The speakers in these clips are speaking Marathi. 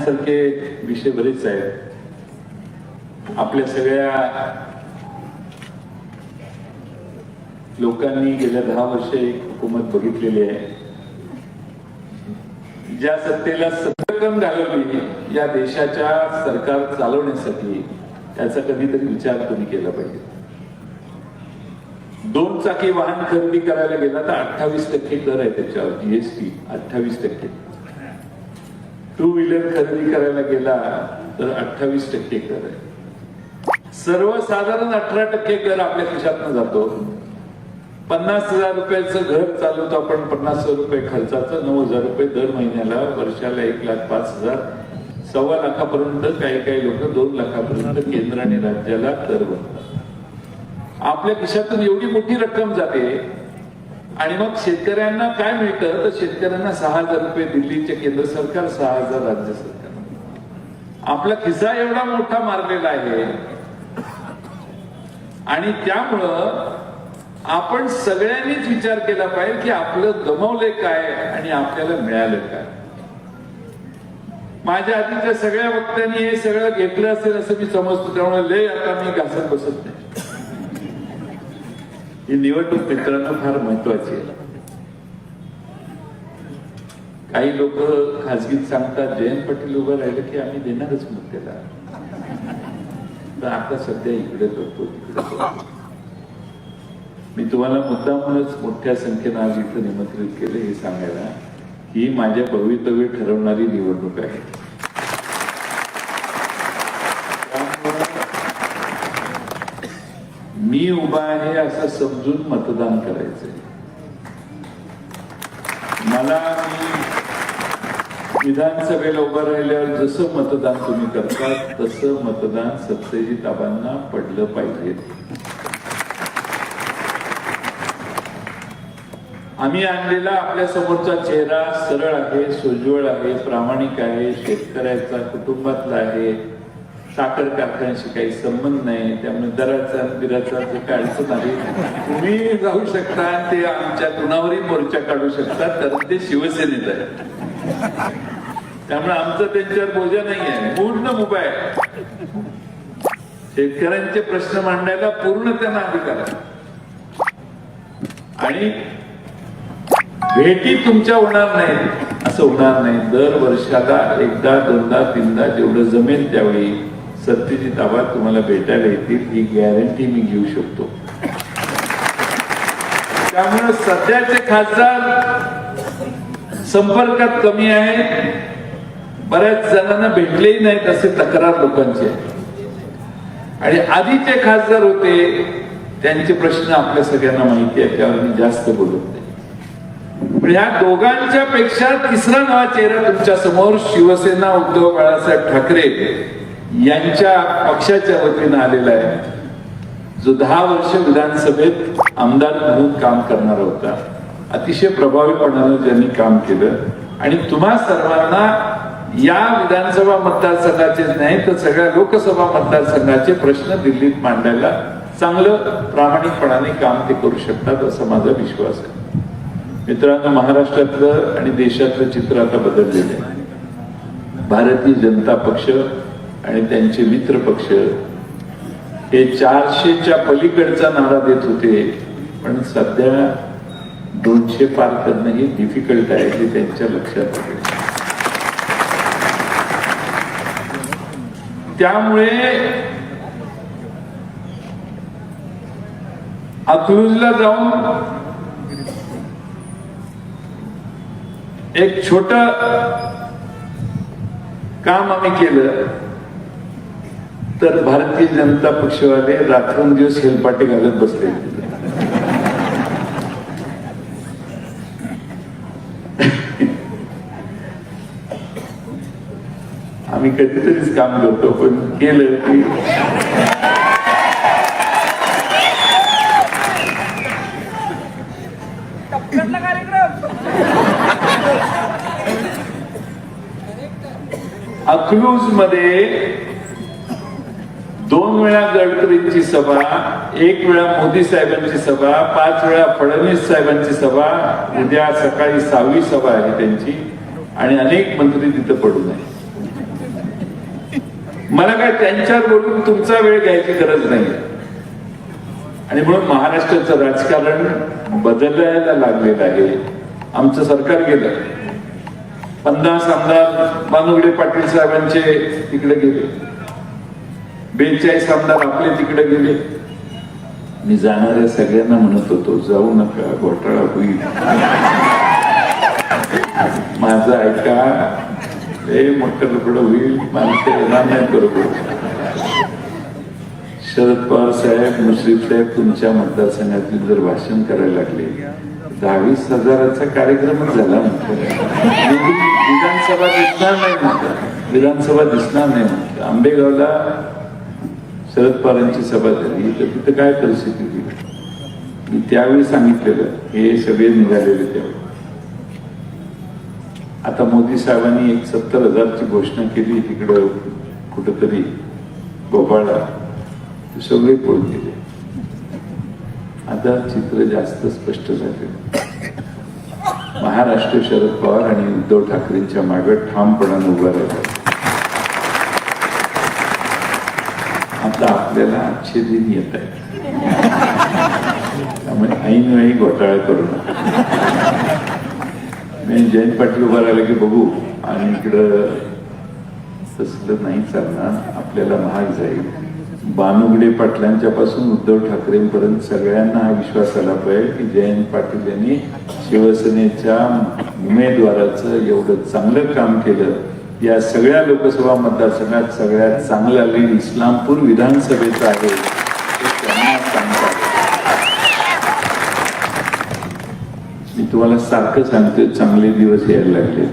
सारखे विषय बरेच आहेत. आपल्या सगळ्या लोकांनी गेल्या दहा वर्ष एक हुकूमत बघितलेली आहे. ज्या सत्तेला सत्यक्रम घालवली या देशाच्या सरकार चालवण्यासाठी त्याचा कधीतरी विचार तुम्ही केला पाहिजे? दोन चाकी वाहन खरेदी करायला गेला तर अठ्ठावीस टक्के कर आहे त्याच्यावर जीएसटी अठ्ठावीस टक्के. टू व्हीलर खरेदी करायला गेला तर अठ्ठावीस टक्के कर आहे. सर्वसाधारण अठरा टक्के कर आपल्या खिशातनं जातो. पन्नास हजार रुपयाचं घर चालवतो आपण पन्नास हजार रुपये खर्चाचं नऊ हजार रुपये दर महिन्याला वर्षाला एक लाख पाच हजार सव्वा लाखापर्यंत काही काही लोक दोन लाखापर्यंत केंद्र आणि राज्याला कर भरतात. आपल्या खिशातून एवढी मोठी रक्कम जाते आणि मग शेतकऱ्यांना काय मिळतं? तर शेतकऱ्यांना सहा हजार रुपये दिल्लीचे केंद्र सरकार सहा हजार राज्य सरकार. आपला खिसा एवढा मोठा मारलेला आहे. आणि त्यामुळं आपण सगळ्यांनीच विचार केला पाहिजे की आपलं गमवले काय आणि आपल्याला मिळालं काय. माझ्या आधीच्या सगळ्या वक्त्यांनी हे सगळं घेतलं असेल असं मी समजतो. त्यामुळे लय आता मी घासत बसत नाही. ही निवडणूक मित्रांनो फार महत्वाची आहे. काही लोक खासगीत सांगतात जयंत पाटील उभं राहिलं की आम्ही देणारच मग त्याला तर आता सध्या इकडे करतो तिकडे मी तुम्हाला मुद्दामूनच मोठ्या संख्येनं आज इथं निमंत्रित केलं हे सांगायला ही माझ्या भवितव्य ठरवणारी निवडणूक आहे त्यामुळं मी उभा आहे असं समजून मतदान करायचंय. मला मी विधानसभेला उभं राहिल्यावर जसं मतदान तुम्ही करता तसं मतदान सत्यजित आबांना पडलं पाहिजे. आम्ही आणलेला आपल्या समोरचा चेहरा सरळ आहे सोज्वळ आहे प्रामाणिक आहे शेतकऱ्याचा कुटुंबातला आहे. साखर कारखान्याशी काही संबंध नाही त्यामुळे दराचा बिराचा जे अडचण तुम्ही जाऊ शकता ते आमच्या कुणावरही मोर्चा काढू शकता तर ते शिवसेनेत आहे. त्यामुळे आमचं त्यांच्यावर बोजा नाही आहे पूर्ण उपाय शेतकऱ्यांचे प्रश्न मांडायला पूर्ण त्यांना अधिकार आहे. आणि भेटी तुमच्या होणार नाही असं होणार नाही. दर वर्षाला एकदा दोनदा तीनदा जेवढं जमेल त्यावेळी सत्यजित आबाद तुम्हाला भेटायला येतील ही गॅरंटी मी घेऊ शकतो. त्यामुळे सध्याचे खासदार संपर्कात कमी आहे बऱ्याच जणांना भेटलेही नाहीत असे तक्रार लोकांची. आहे आणि आधीचे खासदार होते त्यांचे प्रश्न आपल्या सगळ्यांना माहिती आहे त्यावर मी जास्त बोलत नाही. पण ह्या दोघांच्या पेक्षा तिसरा नवा चेहरा तुमच्यासमोर शिवसेना उद्धव बाळासाहेब ठाकरे यांच्या पक्षाच्या वतीनं आलेला आहे. जो दहा वर्ष विधानसभेत आमदार म्हणून काम करणारा होता. अतिशय प्रभावीपणानं त्यांनी काम केलं. आणि तुम्हा सर्वांना या विधानसभा मतदारसंघाचे नाही तर सगळ्या लोकसभा मतदारसंघाचे प्रश्न दिल्लीत मांडायला चांगलं प्रामाणिकपणाने काम ते करू शकतात असा माझा विश्वास आहे. मित्रांनो महाराष्ट्रातलं आणि देशातलं चित्र आता बदललेलं आहे. भारतीय जनता पक्ष आणि त्यांचे मित्र पक्ष हे चारशेच्या पलीकडचा नारा देत होते. पण सध्या दोनशे पार करणं हे डिफिकल्ट आहे हे त्यांच्या लक्षात आले त्यामुळे अकलूजला जाऊन एक छोट काम आम्ही केलं. तर भारतीय जनता पक्षवाले रात्रंदिवस हेलपाटे घालत बसले. आम्ही कधीतरीच काम करतो पण केलं की अकलूजमध्ये वेळा गडकरींची सभा एक वेळा मोदी साहेबांची सभा पाच वेळा फडणवीस साहेबांची सभा उद्या सकाळी सहावी सभा आहे त्यांची आणि अनेक मंत्री तिथं पडून आहे मला काय त्यांच्यावर बोलून तुमचा वेळ घ्यायची गरज नाही आणि म्हणून महाराष्ट्राचं राजकारण बदलायला लागलेलं आहे. आमचं सरकार गेलं. पन्नास आमदार बानुगडे पाटील साहेबांचे तिकडे गेले. बेचाळीस आमदार आपले तिकडे गेले. मी जाणाऱ्या सगळ्यांना म्हणत होतो जाऊ नका घोटाळा होईल. माझं ऐका हे मोठं लपड होईल माणसं येणार नाही बरोबर. शरद पवार साहेब मुश्रीफ साहेब तुमच्या मतदारसंघातील जर भाषण करायला लागले दहावीस हजाराचा कार्यक्रमच झाला विधानसभा दिसणार नाही म्हणतात. विधानसभा दिसणार नाही म्हणतात. आंबेगावला शरद पवारांची सभा झाली तर तिथं काय परिस्थिती होती? मी त्यावेळी सांगितलेलं हे सभेत निघालेले त्यावेळी. आता मोदी साहेबांनी एक सत्तर हजारची घोषणा केली तिकडं कुठंतरी गोपाळा सगळे पळून गेले. आता चित्र जास्त स्पष्ट झाले. महाराष्ट्र शरद पवार आणि उद्धव ठाकरेंच्या मागे ठामपणानं उभा राहिला. आता आपल्याला अच्छे दिन येत आहे त्यामुळे ऐन वेळी घोटाळा करू नका. मी जयंत पाटील उभा राहिला की बघू आणि इकडं तसलं नाही चालणार आपल्याला महाग जाईल. बानुगडे पाटलांच्या पासून उद्धव ठाकरेंपर्यंत सगळ्यांना हा विश्वास आला पाहिजे की जयंत पाटील यांनी शिवसेनेच्या उमेदवाराचं एवढं चांगलं काम केलं. या सगळ्या लोकसभा मतदारसंघात सगळ्यात चांगला लीड इस्लामपूर विधानसभेचा आहे मी तुम्हाला सारखं सांगतोय चांगले दिवस यायला लागले.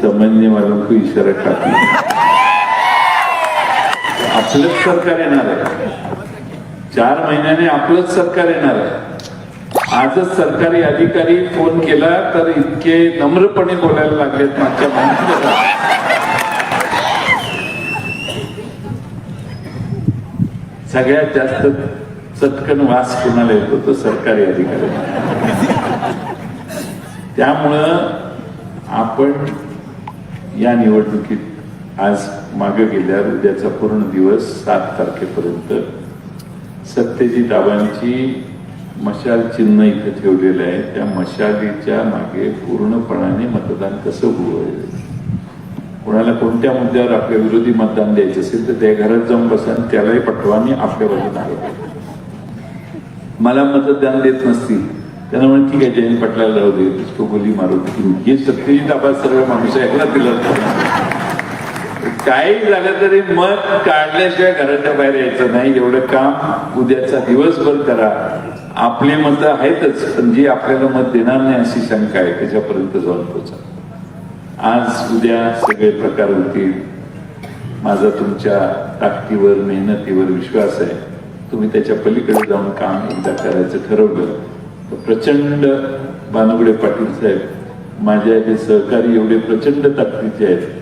सामान्य मला खूप इशारा टाकला. आपलंच सरकार येणार आहे. चार महिन्याने आपलंच सरकार येणार आहे. आजच सरकारी अधिकारी फोन केला तर इतके नम्रपणे बोलायला लागलेत मागच्या सगळ्यात जास्त चटकन वास कोणाला येतो? तो सरकारी अधिकारी. त्यामुळं आपण या निवडणुकीत आज मागे गेल्यावर उद्याचा पूर्ण दिवस सात तारखेपर्यंत सत्यजित आबांची मशाल चिन्ह इथं ठेवलेलं आहे. त्या मशालीच्या मागे पूर्णपणाने मतदान कसं होईल? कोणाला कोणत्या मुद्द्यावर आपल्या विरोधी मतदान द्यायचं असेल तर त्या घरात जाऊन बसा आणि त्यालाही पटवा आणि आपल्या बाजूने आहे मला मतदान देत नसतील. त्यांना म्हणून ठीक आहे जयंत पाटलाला राहू दे तो गोली मारू दे. हे सत्यजित आबा सर्व माणूस ऐकला दिला काही झालं तरी मत काढल्याशिवाय घराच्या बाहेर यायचं नाही. एवढं काम उद्याचा दिवसभर करा. आपले मत आहेतच पण जी आपल्याला मत देणार नाही अशी शंका आहे त्याच्यापर्यंत जाऊन पोचा. आज उद्या सगळे प्रकार होतील. माझा तुमच्या ताकदीवर मेहनतीवर विश्वास आहे. तुम्ही त्याच्या पलीकडे जाऊन काम एकदा करायचं ठरवलं. तर प्रचंड बानुगडे पाटील साहेब माझ्या हे सहकारी एवढे प्रचंड ताकदीचे आहेत.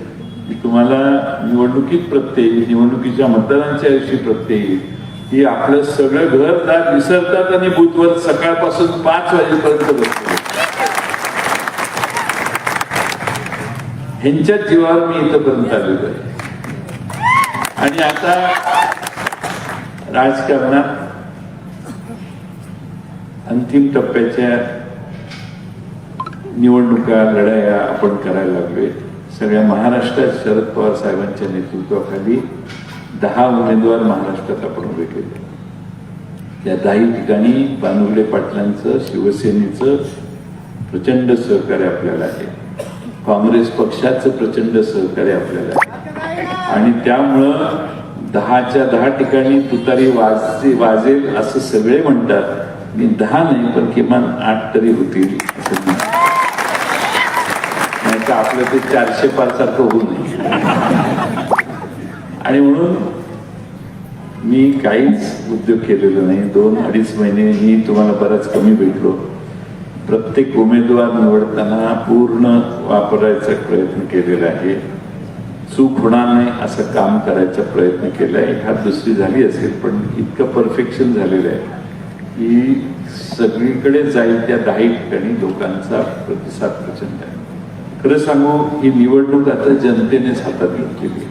की तुम्हाला निवडणुकीत प्रत्यय निवडणुकीच्या मतदारांच्या दिवशी प्रत्यय. की आपलं सगळं घरदार विसरतात आणि बुथवर सकाळपासून पाच वाजेपर्यंत बसतो ह्यांच्याच जीवावर मी इथंपर्यंत आलेलो आहे. आणि आता राजकारणात अंतिम टप्प्याच्या निवडणुका लढाया आपण करायला लागलोय. सगळ्या महाराष्ट्रात शरद पवार साहेबांच्या नेतृत्वाखाली दहा उमेदवार महाराष्ट्रात आपण उभे केले. या दहाही ठिकाणी बानुगडे पाटलांचं शिवसेनेचं प्रचंड सहकार्य आपल्याला आहे. काँग्रेस पक्षाचं प्रचंड सहकार्य आपल्याला आहे. आणि त्यामुळं दहाच्या दहा ठिकाणी तुतारी वाजते वाजेल असं सगळे म्हणतात. मी दहा नाही पण किमान आठ तरी होतील असं आपलं ते चारशे पाच सारखं होऊ नये. आणि म्हणून मी काहीच उद्योग केलेला नाही. दोन अडीच महिने मी तुम्हाला बराच कमी भेटलो. प्रत्येक उमेदवार निवडताना पूर्ण वापरायचा प्रयत्न केलेला आहे. चूक होणार नाही असं काम करायचा प्रयत्न केला आहे. एखाद दुसरी झाली असेल पण इतकं परफेक्शन झालेलं आहे की सगळीकडे जाईल त्या दहा ठिकाणी लोकांचा प्रतिसाद प्रचंड आहे. खरं सांगू ही निवडणूक आता जनतेनेच हातात घेतलेली आहे.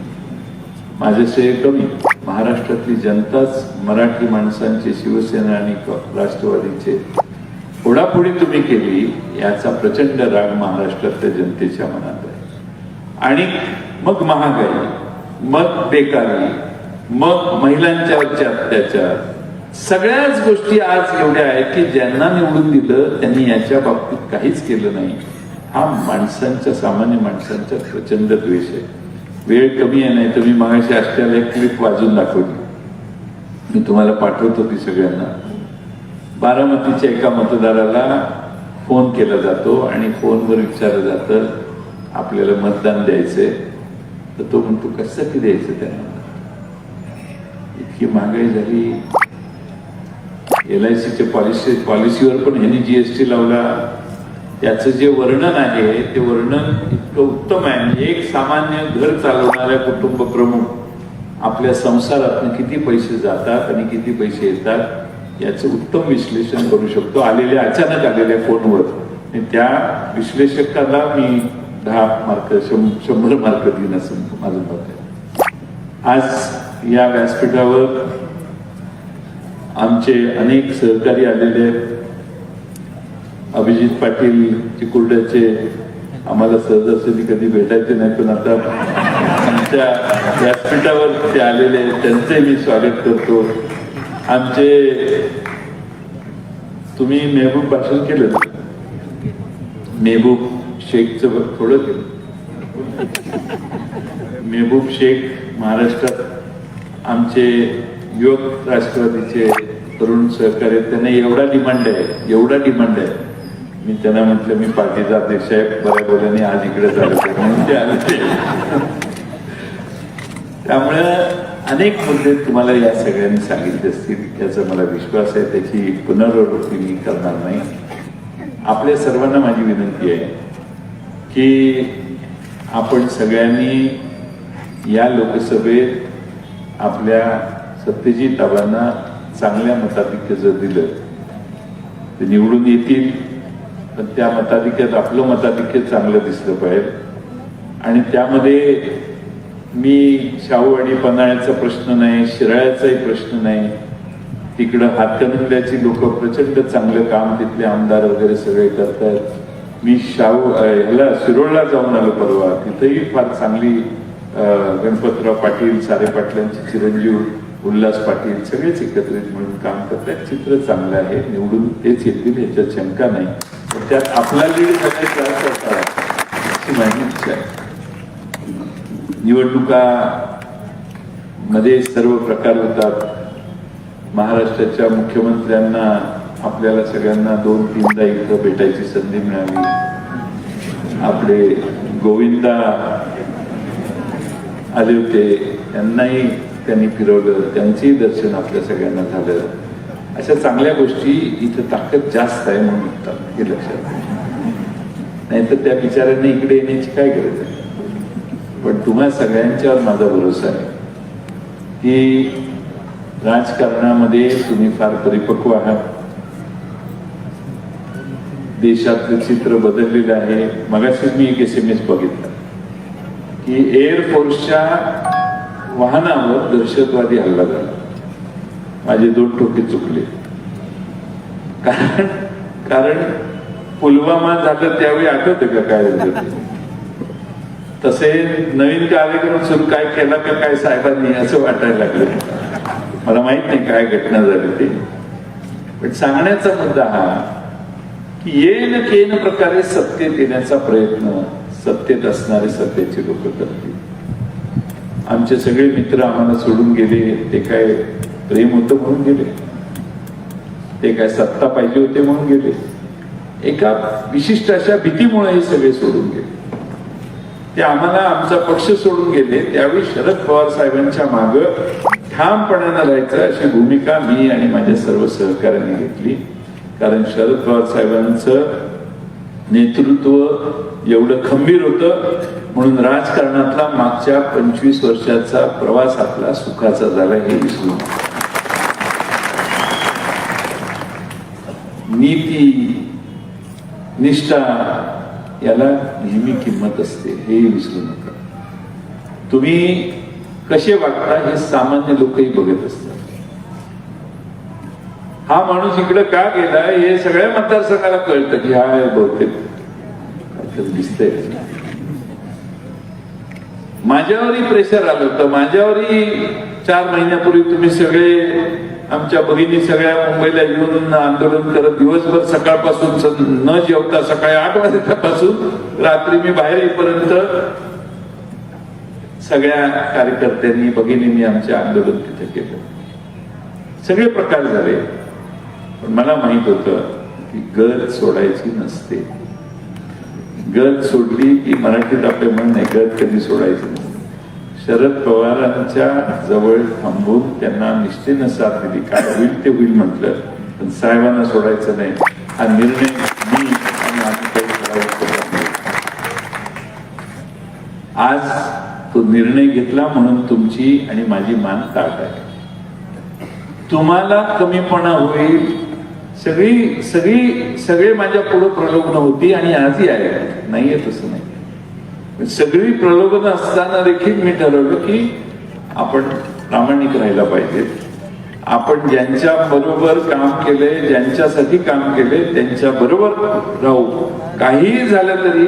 माझ्याशी कमी. महाराष्ट्रातली जनताच मराठी माणसांची शिवसेना आणि राष्ट्रवादीचे. फोडाफोडी तुम्ही केली याचा प्रचंड राग महाराष्ट्रातल्या जनतेच्या मनात आहे. आणि मग महागाई मग बेकारी मग महिलांच्यावरचे अत्याचार. सगळ्याच गोष्टी आज एवढ्या आहेत की ज्यांना निवडून दिलं त्यांनी याच्या बाबतीत काहीच केलं नाही. हा माणसांच्या सामान्य माणसांचा प्रचंड द्वेष आहे. वेळ कमी आहे नाही तर मी मागाशी असल्याला एक क्लिप वाजून दाखवली. मी तुम्हाला पाठवतो ती सगळ्यांना. बारामतीच्या एका मतदाराला फोन केला जातो आणि फोनवर विचारलं जातं आपल्याला मतदान द्यायचंय. तर तो म्हणतो कसं द्यायचं त्यांना? इतकी महागाई झाली. एल आय सीच्या पॉलिसी पॉलिसीवर पण ह्यांनी जीएसटी लावला. त्याचं जे वर्णन आहे ते वर्णन इतकं उत्तम आहे. म्हणजे एक सामान्य घर चालवणाऱ्या कुटुंब प्रमुख आपल्या संसारातनं किती पैसे जातात आणि किती पैसे येतात याचं उत्तम विश्लेषण करू शकतो. आलेल्या अचानक आलेल्या फोनवर. आणि त्या विश्लेषकाला मी दहा मार्क शंभर मार्क देईन असं माझं मत आहे. आज या व्यासपीठावर आमचे अनेक सहकारी आलेले आहेत. अभिजित पाटील चिकुर्ड्याचे आम्हाला सहजासहजी कधी भेटायचे नाही पण आता आमच्या व्यासपीठावर ते आलेले त्यांचे मी स्वागत करतो. आमचे तुम्ही मेहबूब भाषण केलं. मेहबूब शेखचं थोडं केलं. मेहबूब शेख महाराष्ट्रात आमचे युवक राष्ट्रवादीचे तरुण सहकार्य त्यांना एवढा डिमांड आहे एवढा डिमांड आहे. मी त्यांना म्हटलं मी पार्टीचा अध्यक्ष आहे बऱ्या आज इकडे झालं म्हणून ते आले त्यामुळे अनेक मुद्दे तुम्हाला या सगळ्यांनी सांगितले असतील याचा मला विश्वास आहे त्याची पुनरावृत्ती मी करणार नाही. आपल्या सर्वांना माझी विनंती आहे की आपण सगळ्यांनी या लोकसभेत आपल्या सत्यजित आबांना चांगल्या मताधिक्य जर दिलं तर निवडून येतील. पण त्या मताधिक्यात आपलं मताधिक्य चांगलं दिसलं पाहिजे. आणि त्यामध्ये मी शाहू आणि पन्हाळ्याचा प्रश्न नाही शिराळ्याचाही प्रश्न नाही. तिकडं हातकणंगल्याची लोक प्रचंड चांगलं काम तिथले आमदार वगैरे सगळे करतायत. मी शाहू ह्याला शिरोळला जाऊन आलो परवा. तिथेही फार चांगली गणपतराव पाटील सारे पाटलांचे चिरंजीव उल्हास पाटील सगळेच एकत्रित म्हणून काम करतात. चित्र चांगलं आहे निवडून तेच येतील याच्यात शंका नाही. पण त्यात आपला लीड सगळ्यात जास्त अशी माझी इच्छा आहे. निवडणुका मध्ये सर्व प्रकार होतात. महाराष्ट्राच्या मुख्यमंत्र्यांना आपल्याला सगळ्यांना दोन तीनदा इथं भेटायची संधी मिळाली. आपले गोविंदा आले होते. त्यांनाही त्यांनी फिरवलं त्यांचंही दर्शन आपल्या सगळ्यांना झालं. अशा चांगल्या गोष्टी इथं ताकद जास्त आहे म्हणून म्हणतात हे लक्षात नाहीतर त्या बिचाऱ्यांनी इकडे येण्याची काय गरज आहे? पण तुम्हा सगळ्यांच्यावर माझा भरोसा आहे. की राजकारणामध्ये तुम्ही फार परिपक्व आहात. देशातलं चित्र बदललेलं आहे. मगाशीच मी एक एस एम एस बघितला. की एअरफोर्सच्या वाहनावर दहशतवादी हल्ला झाला. माझे दोन टोके चुकले. कारण कारण पुलवामा झालं त्यावेळी आठवतं का काय तसे नवीन कार्यक्रम सुरू काय केला का काय साहेबांनी असं वाटायला लागलं. मला माहीत नाही काय घटना झाली ते. पण सांगण्याचा मुद्दा हा की येन केन प्रकारे सत्य येण्याचा प्रयत्न सत्तेत असणारे सत्तेचे लोक करतील. आमचे सगळे मित्र आम्हाला सोडून गेले. ते काय प्रेम होतं म्हणून गेले. ते काय सत्ता पाहिजे होते म्हणून गेले. एका विशिष्ट अशा भीतीमुळे हे सगळे सोडून गेले. ते आम्हाला आमचा पक्ष सोडून गेले. त्यावेळी शरद पवार साहेबांच्या माग ठामपणानं राहायचं अशी भूमिका मी आणि माझ्या सर्व सहकाऱ्यांनी घेतली. कारण शरद पवार साहेबांचं नेतृत्व एवढं खंबीर होतं म्हणून राजकारणातला मागच्या पंचवीस वर्षाचा प्रवास आपला सुखाचा झाला हे विसरू नीती निष्ठा याला नेहमी किंमत असते हे विसरू नका. तुम्ही कसे वागता हे सामान्य लोकही बघत असतात. हा माणूस इकडे का गेला हे सगळ्या मतदारसंघाला कळतं की हा बहुतेक. दिसतय दिसतंय. माझ्यावरही प्रेशर आलं होतं. माझ्यावरही चार महिन्यापूर्वी तुम्ही सगळे आमच्या भगिनी सगळ्या मुंबईला येऊन आंदोलन करत दिवसभर सकाळपासून न जेवता सकाळी आठ वाजल्यापासून रात्री मी बाहेर येईपर्यंत सगळ्या कार्यकर्त्यांनी भगिनींनी आमचे आंदोलन तिथे केलं. सगळे प्रकार झाले. पण मला माहीत होतं की गत सोडायची नसते. गत सोडली की मराठीत आपले म्हणणे नाही गत कधी सोडायची नसते. शरद पवारांच्या जवळ थांबून त्यांना निष्ठेनं साथ दिली. काय होईल ते होईल म्हटलं पण साहेबांना सोडायचं नाही. हा निर्णय मी आणि आम्ही काही आज तो निर्णय घेतला म्हणून तुमची आणि माझी मान ताट आहे. तुम्हाला कमीपणा होईल सगळी सगळी सगळे माझ्या पुढे प्रलोभन होती आणि आजही आहे नाहीये तसं नाही सगळी प्रलोभन असताना देखील मी ठरवलं की आपण प्रामाणिक राहायला पाहिजे. आपण ज्यांच्या बरोबर काम केले ज्यांच्यासाठी काम केले त्यांच्या बरोबर राहू. काहीही झालं तरी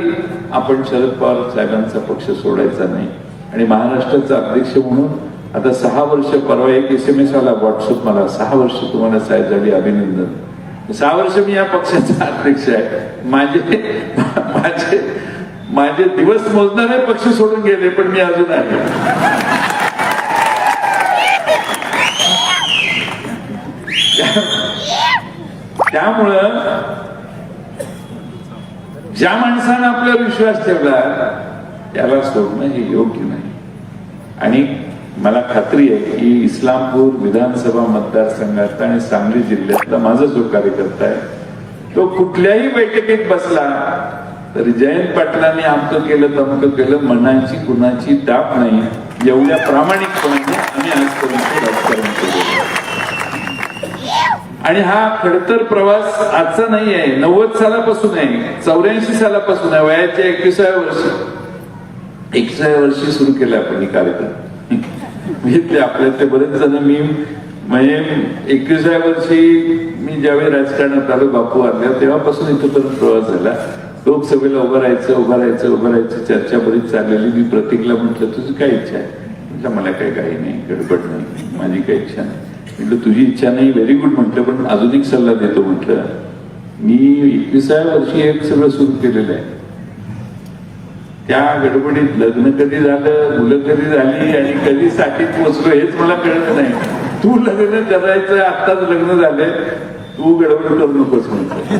आपण शरद पवार साहेबांचा पक्ष सोडायचा नाही. आणि महाराष्ट्राचा अध्यक्ष म्हणून आता सहा वर्ष परवा एक एस एम एस आला व्हॉट्सअप मला सहा वर्ष तुम्हाला साहेब झाली अभिनंदन. सहा वर्ष मी या पक्षाचा अध्यक्ष आहे. माझे माझे माझे दिवस मोजणारे पक्ष सोडून गेले पण मी अजून आहे. त्यामुळं ज्या माणसानं आपल्यावर विश्वास ठेवला त्याला सोडणं हे योग्य नाही. आणि मला खात्री आहे की इस्लामपूर विधानसभा मतदारसंघात आणि सांगली जिल्ह्यातला माझा जो कार्यकर्ता आहे तो कुठल्याही बैठकीत बसला तर जयंत पाटलांनी आमचं केलं तमकं केलं मनाची कुणाची दाब नाही एवढ्या प्रामाणिकपणाने आम्ही आजपर्यंत राजकारण केलं आणि हा खडतर प्रवास आजचा नाही आहे नव्वद सालापासून आहे चौऱ्याऐंशी सालापासून आहे वयाच्या एकविसाव्या वर्षी. एकविसाव्या वर्षी सुरू केलं आपण हे घेतले आपल्या ते बरेच जण मी म्हणजे एकविसाव्या वर्षी मी ज्यावेळी राजकारणात आलो बापू आल्या तेव्हापासून इथंपर्यंत प्रवास झाला. लोकसभेला उभं राहायचं उभं राहायचं उभं राहायचं चर्चा बरीच चाललेली. मी प्रतीकला म्हटलं तुझी काय इच्छा आहे? म्हटलं मला काही काही नाही गडबड नाही माझी काही इच्छा नाही. म्हटलं तुझी इच्छा नाही व्हेरी गुड म्हटलं पण अजून एक सल्ला देतो म्हटलं. मी एकविसाव्या वर्षी एक सगळं सुरू केलेलं आहे. त्या गडबडीत लग्न कधी झालं मुलं कधी झाली आणि कधी साठीत पोचलो हेच मला कळत नाही. तू लग्न करायचं आत्ताच लग्न झालंय. तू गडबड करू नकोस म्हणतो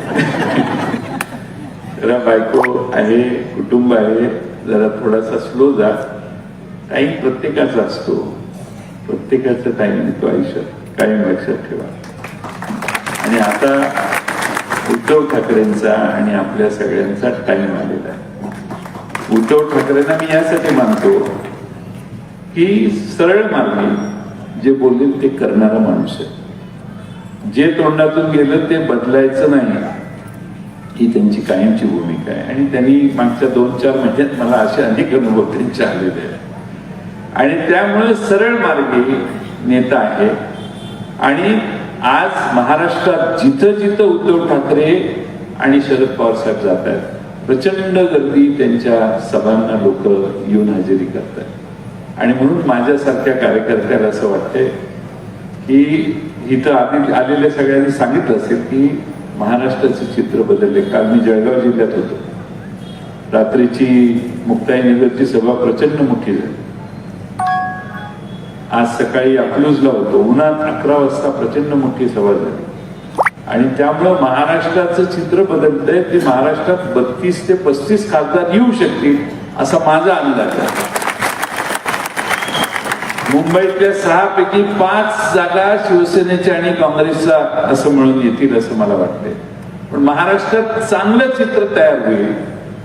जरा बायको आहे कुटुंब आहे जरा थोडासा स्लो जा. टाईम प्रत्येकाचा असतो. प्रत्येकाचा टाईम देतो आयुष्यात कायम लक्षात ठेवा. आणि आता उद्धव ठाकरेंचा आणि आपल्या सगळ्यांचा टाईम आलेला आहे. उद्धव ठाकरेंना मी यासाठी मानतो की सरळ मार्गी जे बोलले ते करणारा माणूस आहे. जे तोंडातून गेलं ते बदलायचं नाही. ही त्यांची कायमची भूमिका आहे. आणि त्यांनी मागच्या दोन चार महिन्यात मला असे अनेक अनुभव त्यांचे आलेले आहेत. आणि त्यामुळे सरळ मार्गी नेता आहे आणि आज महाराष्ट्रात जिथं जिथं उद्धव ठाकरे आणि शरद पवार साहेब जात आहेत प्रचंड गर्दी त्यांच्या सभांना लोक येऊन हजेरी करतात. आणि म्हणून माझ्यासारख्या कार्यकर्त्याला असं वाटतंय की इथं आधी आलेल्या सगळ्यांनी सांगितलं असेल की महाराष्ट्राचे चित्र बदलले. काल मी जळगाव जिल्ह्यात होतो. रात्रीची मुक्ताईनगरची सभा प्रचंड मोठी झाली. आज सकाळी अकलूजला होतो. उन्हात अकरा वाजता प्रचंड मोठी सभा झाली. आणि त्यामुळं महाराष्ट्राचं चित्र बदलतंय. ते महाराष्ट्रात बत्तीस ते पस्तीस खासदार येऊ शकतील असा माझा अंदाज आहे. मुंबईतल्या सहा पैकी पाच जागा शिवसेनेच्या आणि काँग्रेसचा असं मिळून येतील असं मला वाटतंय. पण महाराष्ट्रात चांगलं चित्र तयार होईल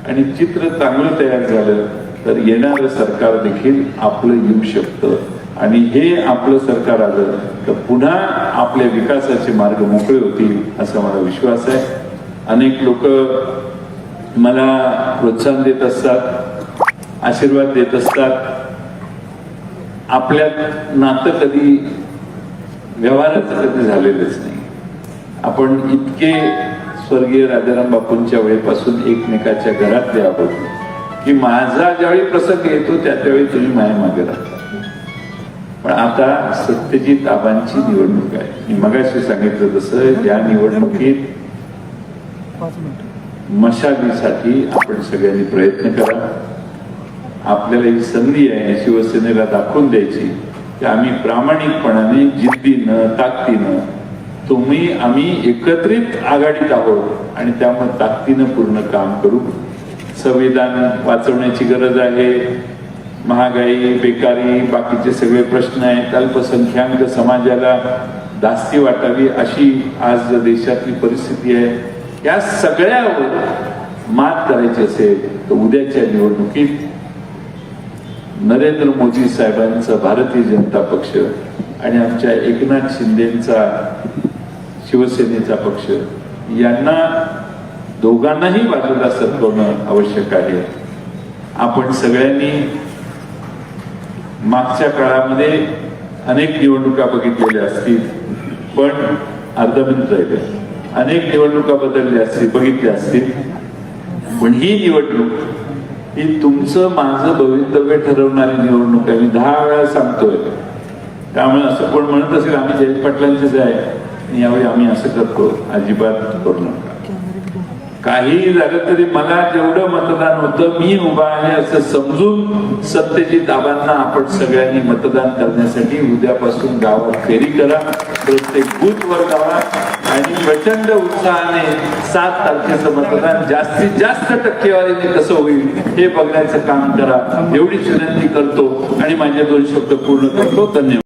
आणि चित्र चांगलं तयार झालं तर येणारं सरकार देखील आपलं येऊ शकतं. आणि हे आपलं सरकार आलं तर पुन्हा आपल्या विकासाचे मार्ग मोकळे होतील असा मला विश्वास आहे. अनेक लोक मला प्रोत्साहन देत असतात आशीर्वाद देत असतात. आपल्यात नातं कधी व्यवहाराचं कधी झालेलंच नाही. आपण इतके स्वर्गीय राजाराम बापूंच्या वेळेपासून एकमेकाच्या घरातले आहोत की माझा ज्यावेळी प्रसंग येतो त्या त्यावेळी तुम्ही माया मागे राहता पण आता सत्यजित आबांची निवडणूक आहे. मी मगाशी सांगितलं तसं या निवडणुकीत मशालीसाठी आपण सगळ्यांनी प्रयत्न करा. आपल्याला ही संधी आहे शिवसेनेला दाखवून द्यायची. की आम्ही प्रामाणिकपणाने जिद्दीनं ताकदीनं तुम्ही आम्ही एकत्रित आघाडीत आहोत आणि त्यामुळे ताकदीनं पूर्ण काम करू. संविधान वाचवण्याची गरज आहे. महागाई बेकारी बाकीचे सगळे प्रश्न आहेत. अल्पसंख्याक समाजाला दास्ती वाटावी अशी आज देशातली परिस्थिती आहे या सगळ्यावर मात करायची असेल तर उद्याच्या निवडणुकीत नरेंद्र मोदी साहेबांचा भारतीय जनता पक्ष आणि आमच्या एकनाथ शिंदेचा शिवसेनेचा पक्ष यांना दोघांनाही बाजूला सरकवणं आवश्यक आहे. आपण सगळ्यांनी मागच्या काळामध्ये अनेक निवडणुका बघितलेल्या असतील पण अर्ध मिनिट राहिले अनेक निवडणुका बदलल्या असतील बघितल्या असतील. पण ही निवडणूक ही तुमचं माझं भवितव्य ठरवणारी निवडणूक आहे. मी दहा वेळा सांगतोय. त्यामुळे असं कोण म्हणत असेल आम्ही जयंत पाटलांचेच आहे. यावेळी आम्ही असं करतो. अजिबात करू नका. काहीही झालं तरी मला जेवढं मतदान होतं मी उभा आहे असं समजून सत्यजित आबांना आपण सगळ्यांनी मतदान करण्यासाठी उद्यापासून गावात फेरी करा प्रत्येक बूथवर वर आणि प्रचंड उत्साहाने सात तारखेचं मतदान जास्तीत जास्त टक्केवारीने कसं होईल हे बघण्याचं काम करा. एवढीच विनंती करतो आणि माझे दोन शब्द पूर्ण करतो. धन्यवाद.